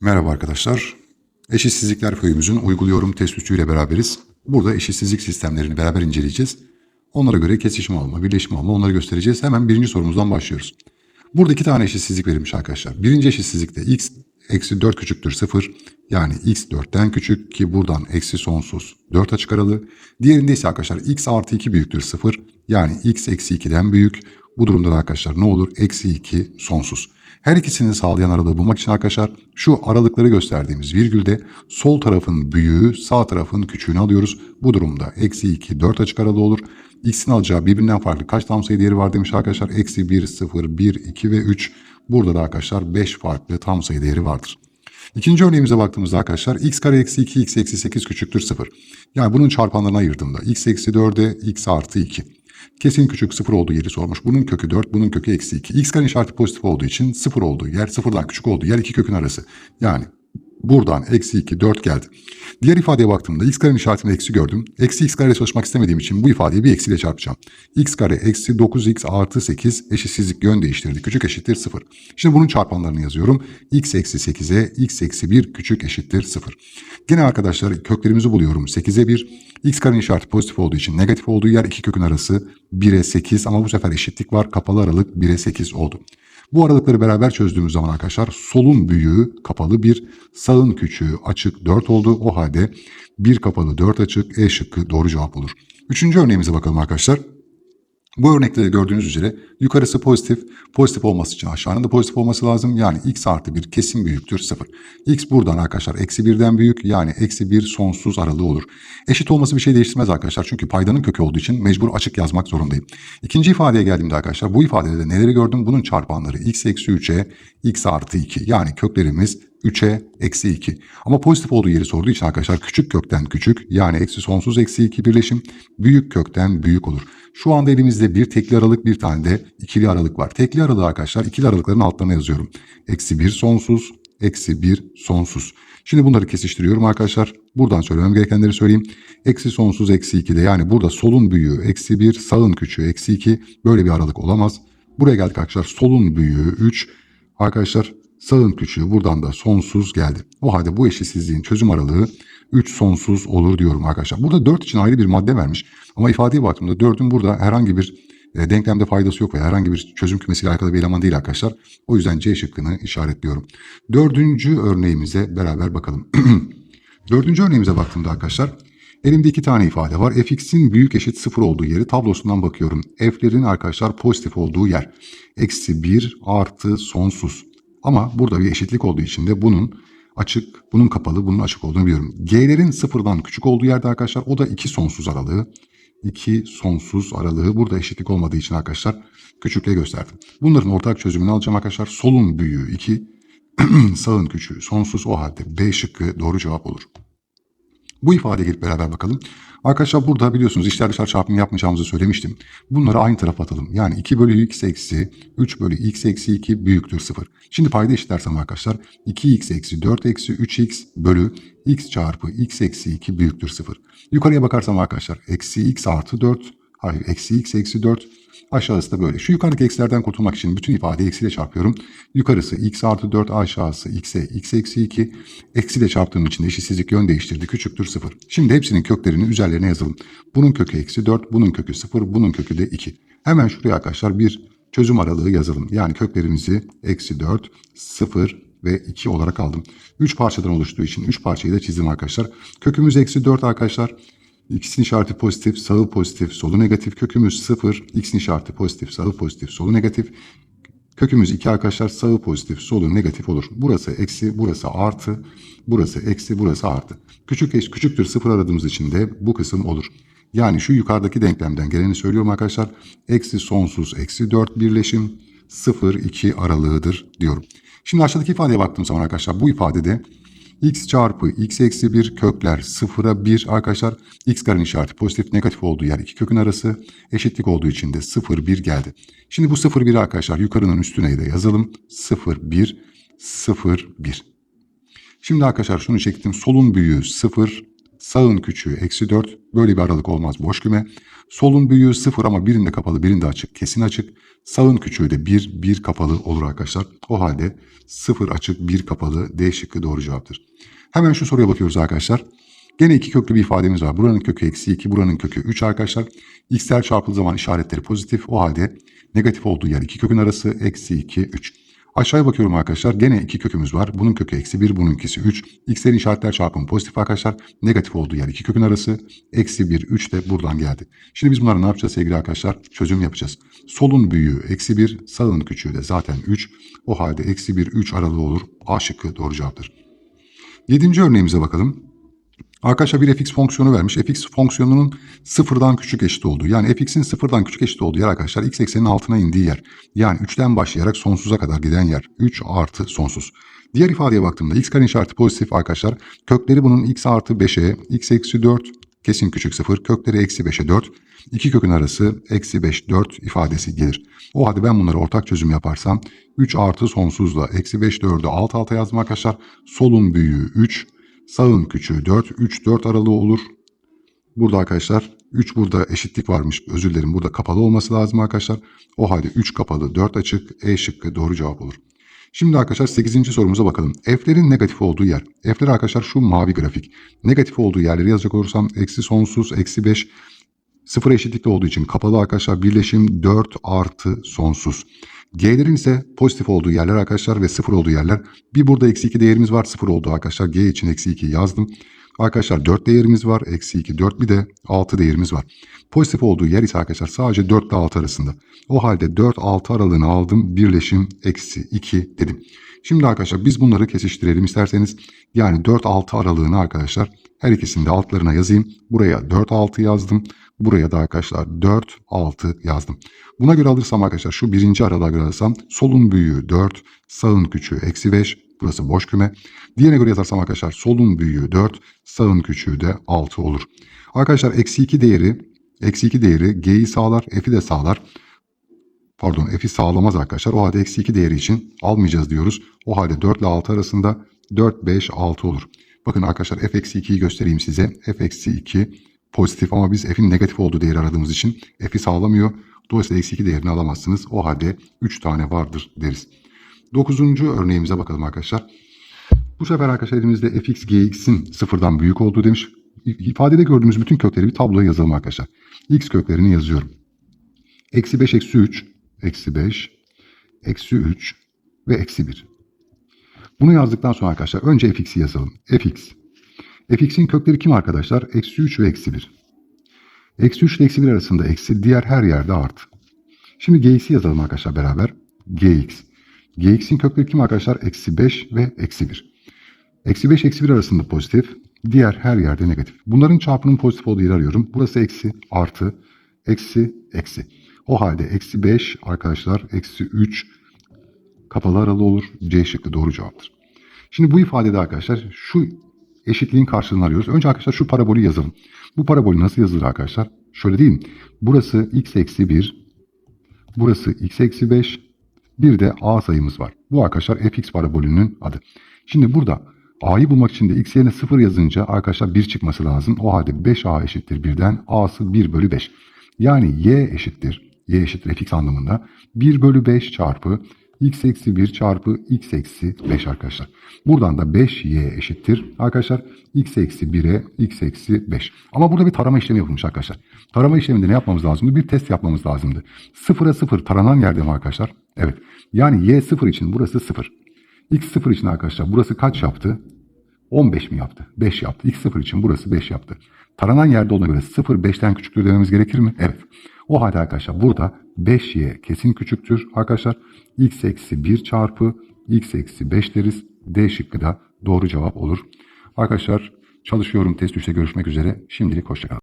Merhaba arkadaşlar. Eşitsizlikler köyümüzün uyguluyorum test 3'ü ile beraberiz. Burada eşitsizlik sistemlerini beraber inceleyeceğiz. Onlara göre kesişim alma, birleşim alma onları göstereceğiz. Hemen birinci sorumuzdan başlıyoruz. Burada iki tane eşitsizlik verilmiş arkadaşlar. Birinci eşitsizlikte x eksi 4 küçüktür 0. Yani x 4'ten küçük ki buradan eksi sonsuz 4 açık aralığı. Diğerinde ise arkadaşlar x artı 2 büyüktür 0. Yani x eksi 2'den büyük. Bu durumda da arkadaşlar ne olur? Eksi 2 sonsuz. Her ikisini sağlayan aralığı bulmak için arkadaşlar şu aralıkları gösterdiğimiz virgülde sol tarafın büyüğü sağ tarafın küçüğünü alıyoruz. Bu durumda eksi 2 4 açık aralığı olur. X'in alacağı birbirinden farklı kaç tam sayı değeri var demiş arkadaşlar. Eksi 1, 0, 1, 2 ve 3. Burada da arkadaşlar 5 farklı tam sayı değeri vardır. İkinci örneğimize baktığımızda arkadaşlar x kare eksi 2 x eksi 8 küçüktür 0. Yani bunun çarpanlarına ayırdığımda x eksi 4'e x artı 2. Kesin küçük sıfır olduğu yeri sormuş. Bunun kökü 4, bunun kökü eksi 2. X kare işareti pozitif olduğu için sıfır olduğu yer, sıfırdan küçük olduğu yer iki kökün arası. Yani buradan eksi 2, 4 geldi. Diğer ifadeye baktığımda x karenin işaretini eksi gördüm. Eksi x kare çalışmak istemediğim için bu ifadeyi bir eksiyle çarpacağım. x kare eksi 9x artı 8 eşitsizlik yön değiştirdi. Küçük eşittir 0. Şimdi bunun çarpanlarını yazıyorum. x eksi 8'e x eksi 1 küçük eşittir 0. Gene arkadaşlar köklerimizi buluyorum. 8'e 1. x karenin işareti pozitif olduğu için negatif olduğu yer iki kökün arası 1'e 8 ama bu sefer eşitlik var. Kapalı aralık 1'e 8 oldu. Bu aralıkları beraber çözdüğümüz zaman arkadaşlar solun büyüğü kapalı 1, sağın küçüğü açık 4 oldu. O halde 1 kapalı 4 açık E şıkkı doğru cevap olur. Üçüncü örneğimize bakalım arkadaşlar. Bu örnekte de gördüğünüz üzere yukarısı pozitif, pozitif olması için aşağının da pozitif olması lazım. Yani x artı 1 kesin büyüktür 0. x buradan arkadaşlar eksi 1'den büyük yani eksi 1 sonsuz aralığı olur. Eşit olması bir şey değiştirmez arkadaşlar. Çünkü paydanın kökü olduğu için mecbur açık yazmak zorundayım. İkinci ifadeye geldiğimde arkadaşlar bu ifadede de neleri gördüm? Bunun çarpanları x eksi 3'e x artı 2 yani köklerimiz 3'e eksi 2. Ama pozitif olduğu yeri sorduğu için arkadaşlar küçük kökten küçük yani eksi sonsuz eksi 2 birleşim büyük kökten büyük olur. Şu anda elimizde bir tekli aralık bir tane de ikili aralık var. Tekli aralığı arkadaşlar ikili aralıkların altlarına yazıyorum. Eksi 1 sonsuz, eksi 1 sonsuz. Şimdi bunları kesiştiriyorum arkadaşlar. Buradan söylemem gerekenleri söyleyeyim. Eksi sonsuz eksi 2'de yani burada solun büyüğü eksi 1, sağın küçüğü eksi 2 böyle bir aralık olamaz. Buraya geldik arkadaşlar solun büyüğü 3. Arkadaşlar sağın küçüğü buradan da sonsuz geldi. O halde bu eşitsizliğin çözüm aralığı 3 sonsuz olur diyorum arkadaşlar. Burada 4 için ayrı bir madde vermiş. Ama ifadeye baktığımda 4'ün burada herhangi bir e, denklemde faydası yok veya herhangi bir çözüm kümesiyle alakalı bir eleman değil arkadaşlar. O yüzden C şıkkını işaretliyorum. Dördüncü örneğimize beraber bakalım. Dördüncü örneğimize baktığımda arkadaşlar elimde iki tane ifade var. fx'in büyük eşit sıfır olduğu yeri tablosundan bakıyorum. f'lerin arkadaşlar pozitif olduğu yer. Eksi 1 artı sonsuz. Ama burada bir eşitlik olduğu için de bunun açık, bunun kapalı, bunun açık olduğunu biliyorum. G'lerin sıfırdan küçük olduğu yerde arkadaşlar o da iki sonsuz aralığı. 2 sonsuz aralığı burada eşitlik olmadığı için arkadaşlar küçükle gösterdim. Bunların ortak çözümünü alacağım arkadaşlar. Solun büyüğü 2, sağın küçüğü sonsuz o halde B şıkkı doğru cevap olur. Bu ifadeye gelip beraber bakalım. Arkadaşlar burada biliyorsunuz içler dışlar çarpımı yapmayacağımızı söylemiştim. Bunları aynı tarafa atalım. Yani 2 bölü x eksi 3 bölü x eksi 2 büyüktür 0. Şimdi payda eşitlersem arkadaşlar 2x eksi 4 eksi 3x bölü x çarpı x eksi 2 büyüktür 0. Yukarıya bakarsam arkadaşlar eksi x artı 4 hayır eksi x eksi 4 Aşağısı da böyle. Şu yukarıdaki eksilerden kurtulmak için bütün ifadeyi eksiyle çarpıyorum. Yukarısı x artı 4 aşağısı x'e x eksi 2. Eksiyle çarptığım için eşitsizlik yön değiştirdi. Küçüktür 0. Şimdi hepsinin köklerini üzerlerine yazalım. Bunun kökü eksi 4, bunun kökü 0, bunun kökü de 2. Hemen şuraya arkadaşlar bir çözüm aralığı yazalım. Yani köklerimizi eksi 4, 0 ve 2 olarak aldım. 3 parçadan oluştuğu için 3 parçayı da çizdim arkadaşlar. Kökümüz eksi 4 arkadaşlar. X'in işareti pozitif, sağı pozitif, solu negatif. Kökümüz 0. X'in işareti pozitif, sağı pozitif, solu negatif. Kökümüz 2 arkadaşlar. Sağı pozitif, solu negatif olur. Burası eksi, burası artı. Burası eksi, burası artı. Küçük eş küçüktür 0 aradığımız için de bu kısım olur. Yani şu yukarıdaki denklemden geleni söylüyorum arkadaşlar. Eksi sonsuz eksi 4 birleşim 0-2 aralığıdır diyorum. Şimdi aşağıdaki ifadeye baktığım zaman arkadaşlar bu ifadede x çarpı x eksi 1 kökler 0'a 1 arkadaşlar. x karenin işareti pozitif negatif olduğu yer iki kökün arası. Eşitlik olduğu için de 0 1 geldi. Şimdi bu 0 1 arkadaşlar yukarının üstüne de yazalım. 0 1 0 1. Şimdi arkadaşlar şunu çektim. Solun büyüğü 0 Sağın küçüğü eksi 4. Böyle bir aralık olmaz boş küme. Solun büyüğü 0 ama birinde kapalı birinde açık kesin açık. Sağın küçüğü de 1, 1 kapalı olur arkadaşlar. O halde 0 açık 1 kapalı D şıkkı doğru cevaptır. Hemen şu soruya bakıyoruz arkadaşlar. Gene iki köklü bir ifademiz var. Buranın kökü eksi 2, buranın kökü 3 arkadaşlar. X'ler çarpıldığı zaman işaretleri pozitif. O halde negatif olduğu yer iki kökün arası eksi 2, 3. Aşağıya bakıyorum arkadaşlar. Gene iki kökümüz var. Bunun kökü eksi 1, bununkisi 3. X'lerin işaretler çarpımı pozitif arkadaşlar. Negatif olduğu yer iki kökün arası. Eksi 1, 3 de buradan geldi. Şimdi biz bunları ne yapacağız sevgili arkadaşlar? Çözüm yapacağız. Solun büyüğü eksi 1, sağın küçüğü de zaten 3. O halde eksi 1, 3 aralığı olur. A şıkkı doğru cevaptır. Yedinci örneğimize bakalım. Arkadaşlar bir fx fonksiyonu vermiş. fx fonksiyonunun sıfırdan küçük eşit olduğu yani fx'in sıfırdan küçük eşit olduğu yer arkadaşlar x eksenin altına indiği yer. Yani 3'ten başlayarak sonsuza kadar giden yer. 3 artı sonsuz. Diğer ifadeye baktığımda x karenin işareti pozitif arkadaşlar. Kökleri bunun x artı 5'e, x eksi 4 kesin küçük sıfır. Kökleri eksi 5'e 4. İki kökün arası eksi 5, 4 ifadesi gelir. O halde ben bunları ortak çözüm yaparsam 3 artı sonsuzla eksi 5, 4'ü alt alta yazdım arkadaşlar. Solun büyüğü 3, Sağın küçüğü 4. 3, 4 aralığı olur. Burada arkadaşlar 3 burada eşitlik varmış. Özür dilerim burada kapalı olması lazım arkadaşlar. O halde 3 kapalı 4 açık. E şıkkı doğru cevap olur. Şimdi arkadaşlar 8. sorumuza bakalım. F'lerin negatif olduğu yer. F'ler arkadaşlar şu mavi grafik. Negatif olduğu yerleri yazacak olursam eksi sonsuz, eksi 5, sıfır eşitlikte olduğu için kapalı arkadaşlar birleşim 4 artı sonsuz. G'lerin ise pozitif olduğu yerler arkadaşlar ve sıfır olduğu yerler. Bir burada eksi 2 değerimiz var sıfır oldu arkadaşlar. G için eksi 2 yazdım. Arkadaşlar 4 değerimiz var. Eksi 2 4 bir de 6 değerimiz var. Pozitif olduğu yer ise arkadaşlar sadece 4 ile 6 arasında. O halde 4-6 aralığını aldım. Birleşim eksi 2 dedim. Şimdi arkadaşlar biz bunları kesiştirelim isterseniz. Yani 4-6 aralığını arkadaşlar her ikisini de altlarına yazayım. Buraya 4-6 yazdım. Buraya da arkadaşlar 4-6 yazdım. Buna göre alırsam arkadaşlar şu birinci aralığa göre alırsam solun büyüğü 4, sağın küçüğü eksi 5. Burası boş küme. Diğerine göre yazarsam arkadaşlar solun büyüğü 4, sağın küçüğü de 6 olur. Arkadaşlar eksi 2 değeri, eksi 2 değeri G'yi sağlar, F'i de sağlar. Pardon F'i sağlamaz arkadaşlar. O halde eksi 2 değeri için almayacağız diyoruz. O halde 4 ile 6 arasında 4, 5, 6 olur. Bakın arkadaşlar f eksi 2'yi göstereyim size. f eksi 2 pozitif ama biz f'in negatif olduğu değeri aradığımız için f'i sağlamıyor. Dolayısıyla eksi 2 değerini alamazsınız. O halde 3 tane vardır deriz. Dokuzuncu örneğimize bakalım arkadaşlar. Bu sefer arkadaşlar elimizde fx gx'in sıfırdan büyük olduğu demiş. İfadede gördüğümüz bütün kökleri bir tabloya yazalım arkadaşlar. x köklerini yazıyorum. Eksi 5 eksi 3, eksi 5, eksi 3 ve eksi 1. Bunu yazdıktan sonra arkadaşlar önce fx'i yazalım. fx. fx'in kökleri kim arkadaşlar? Eksi 3 ve eksi 1. Eksi 3 ile eksi 1 arasında eksi, diğer her yerde artı. Şimdi gx'i yazalım arkadaşlar beraber. gx. Gx'in kökleri kim arkadaşlar? Eksi 5 ve eksi 1. Eksi 5 eksi 1 arasında pozitif, diğer her yerde negatif. Bunların çarpının pozitif olduğu yeri arıyorum. Burası eksi, artı, eksi, eksi. O halde eksi 5 arkadaşlar, eksi 3 kapalı aralı olur. C şıkkı doğru cevaptır. Şimdi bu ifadede arkadaşlar şu eşitliğin karşılığını arıyoruz. Önce arkadaşlar şu parabolü yazalım. Bu parabolü nasıl yazılır arkadaşlar? Şöyle mi? Burası x eksi 1, burası x eksi 5, bir de a sayımız var. Bu arkadaşlar fx parabolünün adı. Şimdi burada a'yı bulmak için de x yerine 0 yazınca arkadaşlar 1 çıkması lazım. O halde 5a eşittir 1'den a'sı 1 bölü 5. Yani y eşittir, y eşittir fx anlamında 1 bölü 5 çarpı x eksi 1 çarpı x eksi 5 arkadaşlar. Buradan da 5y eşittir. Arkadaşlar x eksi 1'e x eksi 5. Ama burada bir tarama işlemi yapılmış arkadaşlar. Tarama işleminde ne yapmamız lazımdı? Bir test yapmamız lazımdı. 0'a 0 taranan yerde mi arkadaşlar? Evet. Yani y 0 için burası 0. x 0 için arkadaşlar burası kaç yaptı? 15 mi yaptı? 5 yaptı. x 0 için burası 5 yaptı. Taranan yerde olduğuna göre 0 5'ten küçüktür dememiz gerekir mi? Evet. O halde arkadaşlar burada 5y kesin küçüktür arkadaşlar. x eksi 1 çarpı x eksi 5 deriz. D şıkkı da doğru cevap olur. Arkadaşlar çalışıyorum test 3'te görüşmek üzere. Şimdilik hoşçakalın.